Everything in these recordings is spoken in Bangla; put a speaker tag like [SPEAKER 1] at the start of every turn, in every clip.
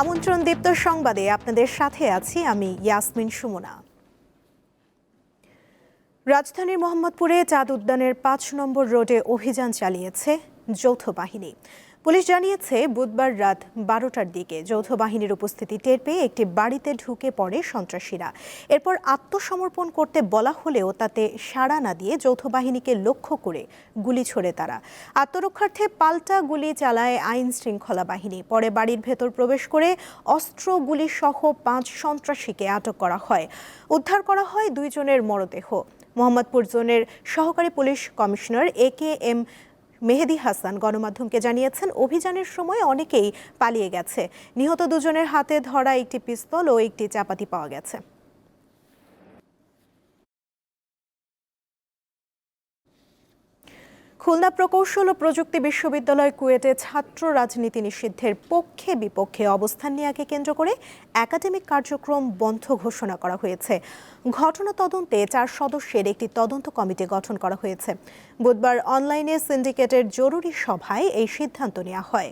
[SPEAKER 1] আমন্ত্রণ দীপ্ত সংবাদে আপনাদের সাথে আছি আমি ইয়াসমিন সুমনা রাজধানীর মোহাম্মদপুরে চাঁদ উদ্যানের পাঁচ নম্বর রোডে অভিযান চালিয়েছে যৌথ বাহিনী পুলিশ জানিয়েছে বুধবার রাত বারোটার দিকে যৌথ বাহিনীর উপস্থিতি টের পেয়ে একটি বাড়িতে ঢুকে পড়ে সন্ত্রাসীরা এরপর আত্মসমর্পণ করতে বলা হলেও তাতে সাড়া না দিয়ে যৌথ বাহিনীকে লক্ষ্য করে গুলি ছোড়ে তারা আত্মরক্ষার্থে পাল্টা গুলি চালায় আইন শৃঙ্খলা বাহিনী পরে বাড়ির ভেতর প্রবেশ করে অস্ত্র গুলি সহ পাঁচ সন্ত্রাসীকে আটক করা হয় উদ্ধার করা হয় দুইজনের মরদেহ মোহাম্মদপুর জোনের সহকারী police commissioner A K M Mehedi Hasan গণমাধ্যমকে জানিয়েছেন অভিযানের সময় অনেকেই পালিয়ে গেছে নিহত দুজনের হাতে ধরা একটি পিস্তল ও একটি চাপাতি পাওয়া গেছে খুলনা প্রকৌশল ও প্রযুক্তি বিশ্ববিদ্যালয় কুয়েটে ছাত্র রাজনীতি নিষিদ্ধের পক্ষে বিপক্ষে অবস্থান নেওয়াকে কেন্দ্র করে একাডেমিক কার্যক্রম বন্ধ ঘোষণা করা হয়েছে ঘটনা তদন্তে চার সদস্যের একটি তদন্ত কমিটি গঠন করা হয়েছে বুধবার অনলাইনে সিন্ডিকেটের জরুরি সভায় এই সিদ্ধান্ত নেওয়া হয়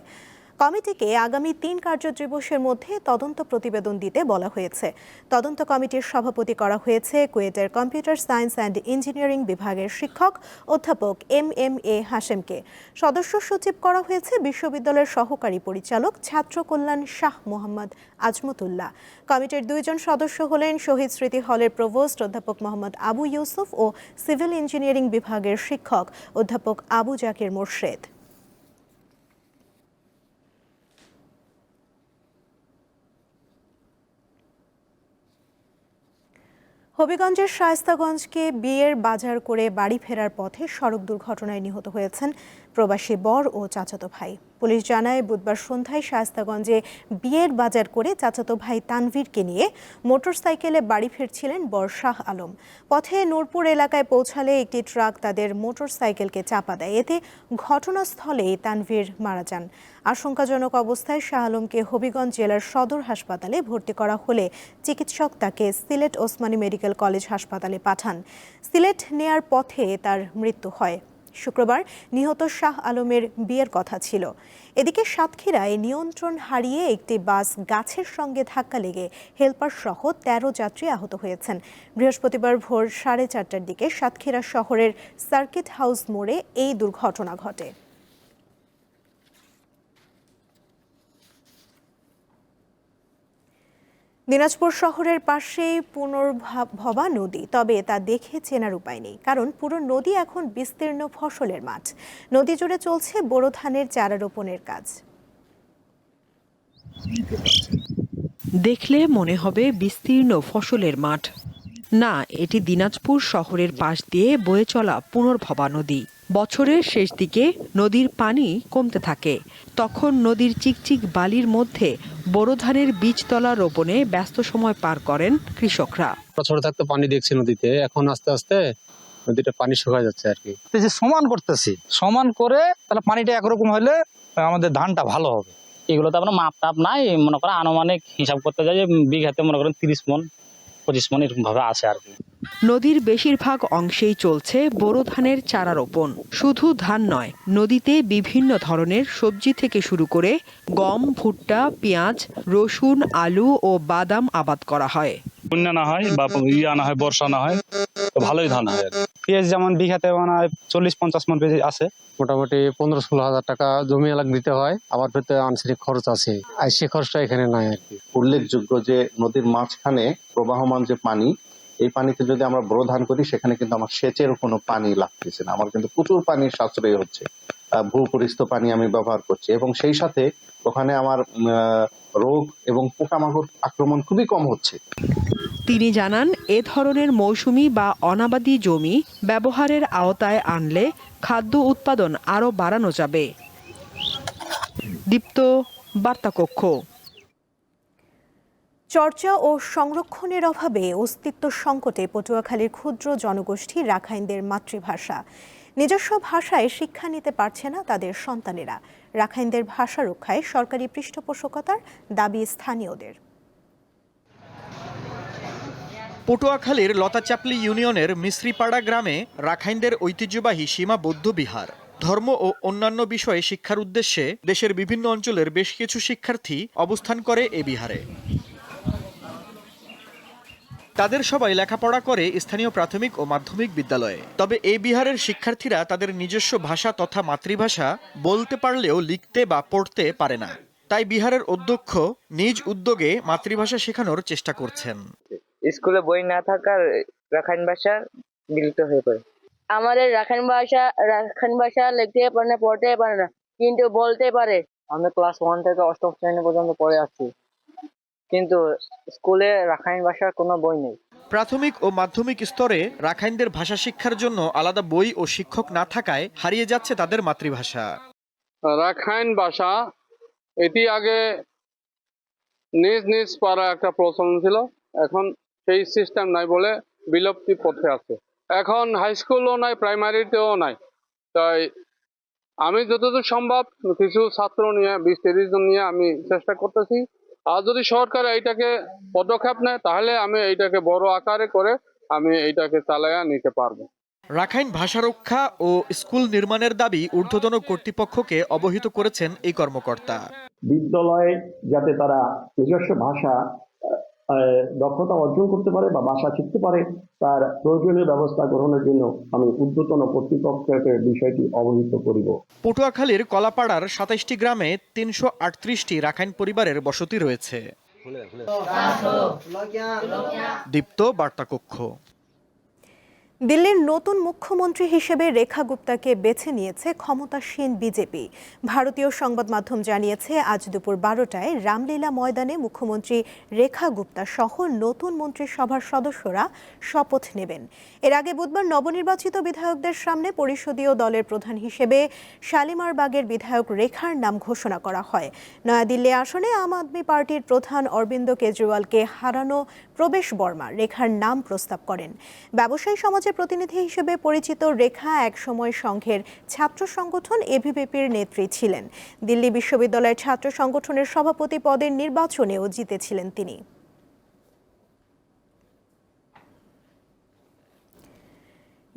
[SPEAKER 1] কমিটিকে আগামী তিন কার্য দিবসের মধ্যে তদন্ত প্রতিবেদন দিতে বলা হয়েছে তদন্ত কমিটির সভাপতি করা হয়েছে কুয়েটের কম্পিউটার সায়েন্স অ্যান্ড ইঞ্জিনিয়ারিং বিভাগের শিক্ষক অধ্যাপক এম এম এ হাসেমকে সদস্য সচিব করা হয়েছে বিশ্ববিদ্যালয়ের সহকারী পরিচালক ছাত্র কল্যাণ শাহ মোহাম্মদ আজমতুল্লাহ কমিটির দুইজন সদস্য হলেন শহীদ স্মৃতি হলের প্রভোস্ট অধ্যাপক মোহাম্মদ আবু ইউসুফ ও সিভিল ইঞ্জিনিয়ারিং বিভাগের শিক্ষক অধ্যাপক আবু জাকির মোর্শেদ হবিগঞ্জের শায়স্তাগঞ্জকে বিয়ের বাজার করে বাড়ি ফেরার পথে সড়ক দুর্ঘটনায় নিহত হয়েছেন প্রবাসী বর ও চাচাতো ভাই পুলিশ জানায় বুধবার সন্ধ্যায় শায়স্তাগঞ্জে বিয়ের বাজার করে চাচাতো ভাই তানভীরকে নিয়ে মোটরসাইকেলে বাড়ি ফিরছিলেন বর শাহ আলম পথে নূরপুর এলাকায় পৌঁছালে একটি ট্রাক তাদের মোটরসাইকেলকে চাপা দেয় এতে ঘটনাস্থলেই তানভীর মারা যান আশঙ্কাজনক অবস্থায় শাহ আলমকে হবিগঞ্জ জেলার সদর হাসপাতালে ভর্তি করা হলে চিকিৎসক তাকে সিলেট ওসমানী মেডিকেল কলেজ হাসপাতালে পাঠান সিলেট নেয়ার পথে তার মৃত্যু হয় শুক্রবার নিহত শাহ আলমের বিয়ের কথা ছিল এদিকে সাতক্ষীরায় নিয়ন্ত্রণ হারিয়ে একটি বাস গাছের সঙ্গে ধাক্কা লেগে হেলপার সহ তেরো যাত্রী আহত হয়েছেন বৃহস্পতিবার ভোর সাড়ে চারটার দিকে সাতক্ষীরা শহরের সার্কিট হাউস মোড়ে এই দুর্ঘটনা ঘটে দিনাজপুর শহরের পাশে পুনর্ভবা নদী তবে তা দেখে চেনার উপায় নেই কারণ পুরো নদী এখন বিস্তীর্ণ ফসলের মাঠ নদী জুড়ে চলছে বোরো ধানের চারা রোপণের কাজ দেখলে মনে হবে বিস্তীর্ণ ফসলের মাঠ না এটি দিনাজপুর শহরের পাশ দিয়ে বয়ে চলা পুনর্ভবা নদী বছরের শেষ দিকে নদীর পানি কমতে থাকে তখন নদীর চিকচিক বালির মধ্যে বোরো ধানের বীজতলা রোপণে ব্যস্ত সময় পার করেন কৃষকরা
[SPEAKER 2] ছোট থাকতে পানি দেখছি নদীতে এখন আস্তে আস্তে নদীটা পানি শুকা যাচ্ছে আর কি
[SPEAKER 3] যে সমান করতেছি সমান করে তাহলে পানিটা একরকম হলে আমাদের ধানটা ভালো হবে এগুলো তো আপনার মাপ টাপ নাই মনে করেন আনুমানিক হিসাব করতে যাই বিঘাতে মনে করেন তিরিশ মন পঁচিশ মন এরকম ভাবে আসে আর কি
[SPEAKER 1] নদীর বেশিরভাগ অংশেই চলছে বোরো ধানের চারা রোপণ শুধু ধান নয় নদীতে বিভিন্ন ধরনের সবজি থেকে শুরু করে গম ভুট্টা পেঁয়াজ রসুন আলু ও বাদাম আবাদ করা হয়
[SPEAKER 4] বন্যা না হয় বা ইয়া না হয় বর্ষা না হয় ভালোই ধান হয়
[SPEAKER 5] পেঁয়াজ যেমন বিঘাতে মনে চল্লিশ পঞ্চাশ মন পেঁয়াজ আছে
[SPEAKER 6] মোটামুটি পনেরো ষোলো হাজার টাকা জমি এলাক দিতে হয় আবার ভিতরে আংশিক খরচ আছে
[SPEAKER 7] আর সে খরচটা এখানে নাই আর কি
[SPEAKER 8] উল্লেখযোগ্য যে নদীর মাঝখানে প্রবাহমান যে পানি এই পানিতে যদি আমরা ব্রো ধান করি সেখানে কিন্তু আমার সেচের কোনো পানি লাগতেছে না আমার কিন্তু প্রচুর পানির সাশ্রয় হচ্ছে ভূপরিস্থ পানি আমি ব্যবহার করছি এবং সেই সাথে ওখানে আমার রোগ এবং পোকামাকড় আক্রমণ খুবই কম হচ্ছে
[SPEAKER 1] তিনি জানান এ ধরনের মৌসুমি বা অনাবাদী জমি ব্যবহারের আওতায় আনলে খাদ্য উৎপাদন আরও বাড়ানো যাবে দীপ্ত বার্তাকক্ষ চর্চা ও সংরক্ষণের অভাবে অস্তিত্ব সংকটে পটুয়াখালীর ক্ষুদ্র জনগোষ্ঠী রাখাইনদের মাতৃভাষা নিজস্ব ভাষায় শিক্ষা নিতে পারছে না তাদের সন্তানেরা রাখাইনদের ভাষা রক্ষায় সরকারি পৃষ্ঠপোষকতার দাবি স্থানীয়দের
[SPEAKER 9] পটুয়াখালীর লতাচাপলি ইউনিয়নের মিশ্রিপাড়া গ্রামে রাখাইনদের ঐতিহ্যবাহী সীমা বৌদ্ধ বিহার ধর্ম ও অন্যান্য বিষয়ে শিক্ষার উদ্দেশ্যে দেশের বিভিন্ন অঞ্চলের বেশ কিছু শিক্ষার্থী অবস্থান করে এ বিহারে তাদের সবাই লেখাপড়া করে স্থানীয় প্রাথমিক ও মাধ্যমিক বিদ্যালয়ে তবে এই বিহারের শিক্ষার্থীরা তাদের নিজস্ব ভাষা তথা মাতৃভাষা বলতে পারলেও লিখতে বা পড়তে পারে না তাই বিহারের অধ্যক্ষ নিজ উদ্যোগে মাতৃভাষা শেখানোর চেষ্টা করছেন
[SPEAKER 10] স্কুলে বই না থাকার রাখাইন ভাষা বিলুপ্ত হয়ে পড়ে
[SPEAKER 11] আমাদের রাখাইন ভাষা রাখাইন ভাষা লিখতে পারে না পড়তে পারে না কিন্তু বলতে পারে
[SPEAKER 12] আমরা ক্লাস ওয়ান থেকে অষ্টম শ্রেণী পর্যন্ত পড়ে আসছি কিন্তু স্কুলে রাখাইন ভাষার কোনো বই নেই
[SPEAKER 9] প্রাথমিক ও মাধ্যমিক স্তরে রাখাইনদের ভাষা শিক্ষার জন্য আলাদা বই ও শিক্ষক না থাকায় হারিয়ে যাচ্ছে তাদের মাতৃভাষা
[SPEAKER 13] রাখাইন ভাষা এটি আগে নিজ নিজ পাড়া একটা প্রচলন ছিল এখন সেই সিস্টেম নাই বলে বিলুপ্তি পথে আছে এখন হাই স্কুলও নাই প্রাইমারিতেও নাই তাই আমি যতদূর সম্ভব কিছু ছাত্র নিয়ে বিশ তিরিশ জন নিয়ে আমি চেষ্টা করতেছি আর যদি সরকার এইটাকে পদক্ষেপ নেয় তাহলে আমি এইটাকে বড় আকারে করে আমি এইটাকে চালায় নিতে পারবো
[SPEAKER 9] রাখাইন ভাষা রক্ষা ও স্কুল নির্মাণের দাবি ঊর্ধ্বতন কর্তৃপক্ষকে অবহিত করেছেন এই কর্মকর্তা
[SPEAKER 14] বিদ্যালয়ে যাতে তারা নিজস্ব ভাষা দক্ষতা অর্জন করতে পারে বা বাসা শিখতে পারে তার প্রয়োজনীয় ব্যবস্থা গ্রহণের জন্য আমি উদ্যতন কর্তৃপক্ষকে বিষয়টি অবহিত করিব
[SPEAKER 9] পটুয়াখালীর কলাপাড়ার সাতাইশটি গ্রামে তিনশো আটত্রিশটি রাখাইন পরিবারের বসতি রয়েছে
[SPEAKER 1] দীপ্ত বার্তা কক্ষ দিল্লির নতুন মুখ্যমন্ত্রী হিসেবে রেখা গুপ্তাকে বেছে নিয়েছে ক্ষমতাসীন বিজেপি ভারতীয় সংবাদ মাধ্যম জানিয়েছে আজ দুপুর বারোটায় রামলীলা ময়দানে মুখ্যমন্ত্রী রেখা গুপ্তা সহ নতুন মন্ত্রিসভার সদস্যরা শপথ নেবেন এর আগে বুধবার নবনির্বাচিত বিধায়কদের সামনে পরিষদীয় দলের প্রধান হিসেবে শালিমারবাগের বিধায়ক রেখার নাম ঘোষণা করা হয় নয়াদিল্লি আসনে আম আদমি পার্টির প্রধান অরবিন্দ কেজরিওয়ালকে হারানো প্রবেশ বর্মা রেখার নাম প্রস্তাব করেন ব্যবসায়ী সমাজের প্রতিনিধি হিসেবে পরিচিত রেখা একসময় সংঘের ছাত্র সংগঠন এভিবিপির নেত্রী ছিলেন দিল্লি বিশ্ববিদ্যালয়ের ছাত্র সংগঠনের সভাপতি পদের নির্বাচনেও জিতেছিলেন তিনি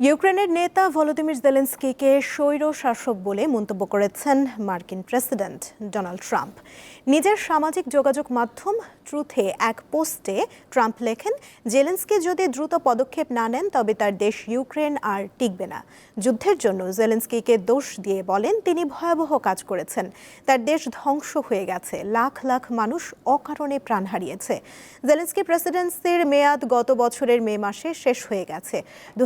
[SPEAKER 1] ইউক্রেনের নেতা ভলোদিমির জেলেন্সকিকে স্বৈর শাসক বলে মন্তব্য করেছেন মার্কিন প্রেসিডেন্ট ডোনাল্ড ট্রাম্প নিজের সামাজিক যোগাযোগ মাধ্যম ট্রুথে এক পোস্টে ট্রাম্প লেখেন জেলেন্সকি যদি দ্রুত পদক্ষেপ না নেন তবে তার দেশ ইউক্রেন আর টিকবে না যুদ্ধের জন্য জেলেন্সকিকে দোষ দিয়ে বলেন তিনি ভয়াবহ কাজ করেছেন তার দেশ ধ্বংস হয়ে গেছে লাখ লাখ মানুষ অকারণে প্রাণ হারিয়েছে জেলেন্সকি প্রেসিডেন্সির মেয়াদ গত বছরের মে মাসে শেষ হয়ে গেছে দু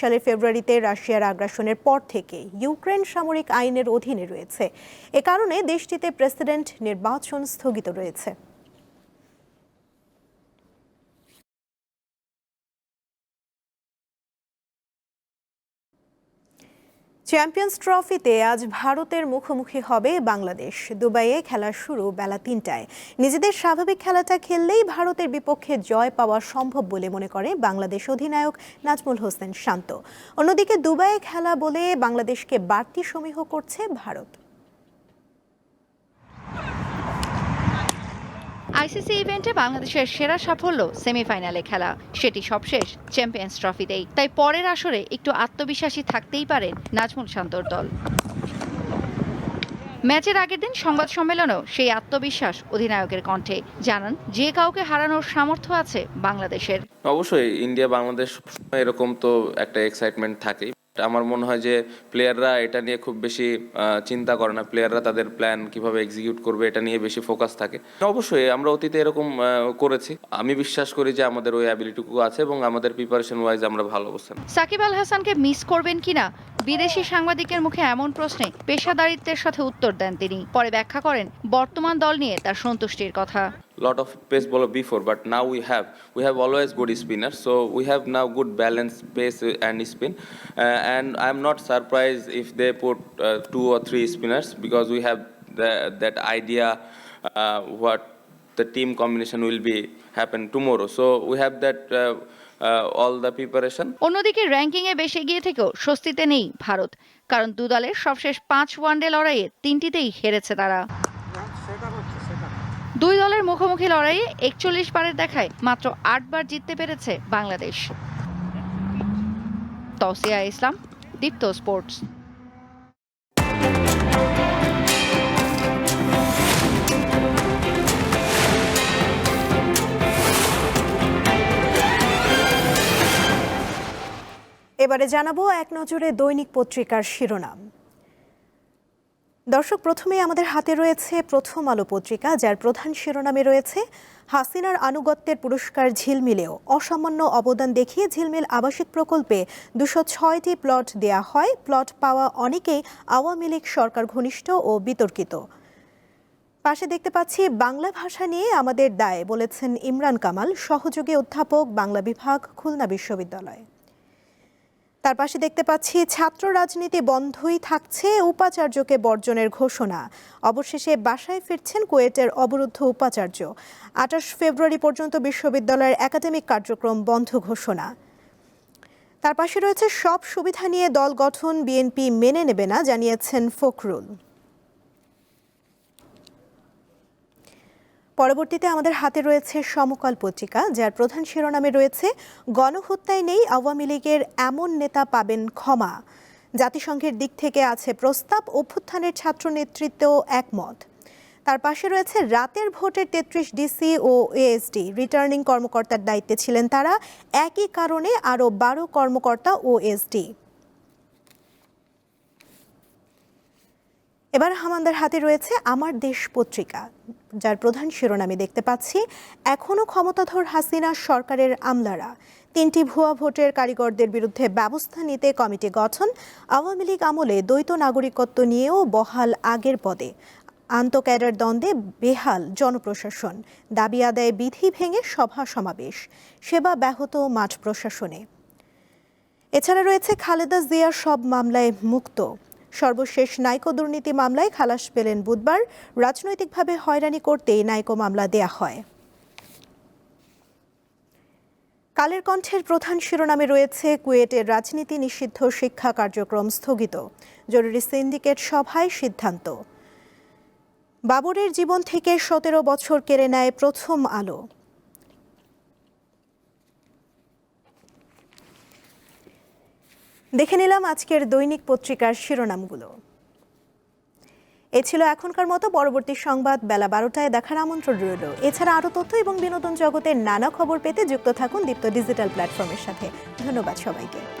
[SPEAKER 1] সালের ফেব্রুয়ারিতে রাশিয়ার আগ্রাসনের পর থেকে ইউক্রেন সামরিক আইনের অধীনে রয়েছে এ কারণে দেশটিতে প্রেসিডেন্ট নির্বাচন স্থগিত রয়েছে চ্যাম্পিয়ন্স ট্রফিতে আজ ভারতের মুখোমুখি হবে বাংলাদেশ দুবাইয়ে খেলা শুরু বেলা তিনটায় নিজেদের স্বাভাবিক খেলাটা খেললেই ভারতের বিপক্ষে জয় পাওয়া সম্ভব বলে মনে করে বাংলাদেশ অধিনায়ক নাজমুল হোসেন শান্ত অন্যদিকে দুবাইয়ে খেলা বলে বাংলাদেশকে বাড়তি সমীহ করছে ভারত
[SPEAKER 15] আইসিসি ইভেন্টে বাংলাদেশের সেরা সাফল্য সেমিফাইনালে খেলা সেটি সবশেষ চ্যাম্পিয়ন্স ট্রফিতেই তাই পরের আসরে একটু আত্মবিশ্বাসী থাকতেই পারেন নাজমুল শান্তর দল ম্যাচের আগের দিন সংবাদ সম্মেলনেও সেই আত্মবিশ্বাস অধিনায়কের কণ্ঠে জানান যে কাউকে হারানোর সামর্থ্য আছে বাংলাদেশের
[SPEAKER 16] অবশ্যই ইন্ডিয়া বাংলাদেশ এরকম তো একটা এক্সাইটমেন্ট থাকেই আমার মনে হয় যে প্লেয়াররা এটা নিয়ে খুব বেশি চিন্তা করে না প্লেয়াররা তাদের প্ল্যান কিভাবে এক্সিকিউট করবে এটা নিয়ে বেশি ফোকাস থাকে
[SPEAKER 17] অবশ্যই আমরা অতীতে এরকম করেছি আমি বিশ্বাস করি যে আমাদের ওই অ্যাবিলিটিটুকু আছে এবং আমাদের প্রিপারেশন ওয়াইজ আমরা ভালো অবস্থান
[SPEAKER 15] সাকিব আল হাসানকে মিস করবেন কিনা বিদেশি সাংবাদিকের মুখে এমন প্রশ্নে পেশাদারিত্বের সাথে উত্তর দেন তিনি পরে ব্যাখ্যা করেন বর্তমান দল নিয়ে তার সন্তুষ্টির কথা
[SPEAKER 18] lot of pace bowler before, but now we have we have always good spinners. So we have now good balance pace and spin, uh, and I'm not surprised if they put uh, two or three spinners because we have the, that idea uh, what the team combination will be happen tomorrow. So we have that. Uh, uh, all the preparation
[SPEAKER 15] অন্যদিকে র্যাঙ্কিংয়ে বেশ এগিয়ে থেকেও স্বস্তিতে নেই ভারত কারণ দু দলের সবশেষ পাঁচ ওয়ানডে লড়াইয়ে তিনটিতেই হেরেছে তারা দুই দলের মুখোমুখি লড়াইয়ে একচল্লিশ বারের দেখায় মাত্র আটবার জিততে পেরেছে বাংলাদেশ
[SPEAKER 1] তসিয়া ইসলাম দীপ্ত স্পোর্টস এবারে জানাবো এক নজরে দৈনিক পত্রিকার শিরোনাম দর্শক প্রথমে আমাদের হাতে রয়েছে প্রথম আলো পত্রিকা যার প্রধান শিরোনামে রয়েছে হাসিনার আনুগত্যের পুরস্কার ঝিলমিলেও অসামান্য অবদান দেখিয়ে ঝিলমিল আবাসিক প্রকল্পে দুশো ছয়টি প্লট দেয়া হয় প্লট পাওয়া অনেকেই আওয়ামী লীগ সরকার ঘনিষ্ঠ ও বিতর্কিত পাশে দেখতে পাচ্ছি বাংলা ভাষা নিয়ে আমাদের দায় বলেছেন ইমরান কামাল সহযোগী অধ্যাপক বাংলা বিভাগ খুলনা বিশ্ববিদ্যালয় তার পাশে দেখতে পাচ্ছি ছাত্র রাজনীতি বন্ধই থাকছে উপাচার্যকে বর্জনের ঘোষণা অবশেষে বাসায় ফিরছেন কুয়েটের অবরুদ্ধ উপাচার্য আঠাশ ফেব্রুয়ারি পর্যন্ত বিশ্ববিদ্যালয়ের একাডেমিক কার্যক্রম বন্ধ ঘোষণা তার পাশে রয়েছে সব সুবিধা নিয়ে দল গঠন বিএনপি মেনে নেবে না জানিয়েছেন ফখরুল পরবর্তীতে আমাদের হাতে রয়েছে সমকাল পত্রিকা যার প্রধান শিরোনামে রয়েছে গণহত্যায় নেই আওয়ামী লীগের এমন নেতা পাবেন ক্ষমা জাতিসংঘের দিক থেকে আছে প্রস্তাব অভ্যুত্থানের ছাত্র নেতৃত্ব একমত তার পাশে রয়েছে রাতের ভোটের তেত্রিশ ডিসি ও এএসডি রিটার্নিং কর্মকর্তার দায়িত্বে ছিলেন তারা একই কারণে আরও বারো কর্মকর্তা ও এসডি এবার আমাদের হাতে রয়েছে আমার দেশ পত্রিকা যার প্রধান শিরোনামে দেখতে পাচ্ছি এখনও ক্ষমতাধর হাসিনা সরকারের আমলারা তিনটি ভুয়া ভোটের কারিগরদের বিরুদ্ধে ব্যবস্থা নিতে কমিটি গঠন আওয়ামী লীগ আমলে দ্বৈত নাগরিকত্ব নিয়েও বহাল আগের পদে আন্তঃক্যাডার দ্বন্দ্বে বেহাল জনপ্রশাসন দাবি আদায়ে বিধি ভেঙে সভা সমাবেশ সেবা ব্যাহত মাঠ প্রশাসনে এছাড়া রয়েছে খালেদা জিয়ার সব মামলায় মুক্ত সর্বশেষ নাইকো দুর্নীতি মামলায় খালাস পেলেন বুধবার রাজনৈতিকভাবে হয়রানি করতেই নাইকো মামলা দেয়া হয় কালের কণ্ঠের প্রধান শিরোনামে রয়েছে কুয়েটের রাজনীতি নিষিদ্ধ শিক্ষা কার্যক্রম স্থগিত জরুরি সিন্ডিকেট সভায় সিদ্ধান্ত বাবরের জীবন থেকে সতেরো বছর কেড়ে নেয় প্রথম আলো দেখে নিলাম আজকের দৈনিক পত্রিকার শিরোনামগুলো এ ছিল এখনকার মতো পরবর্তী সংবাদ বেলা বারোটায় দেখার আমন্ত্রণ রইল এছাড়া আরও তথ্য এবং বিনোদন জগতের নানা খবর পেতে যুক্ত থাকুন দীপ্ত ডিজিটাল প্ল্যাটফর্মের সাথে ধন্যবাদ সবাইকে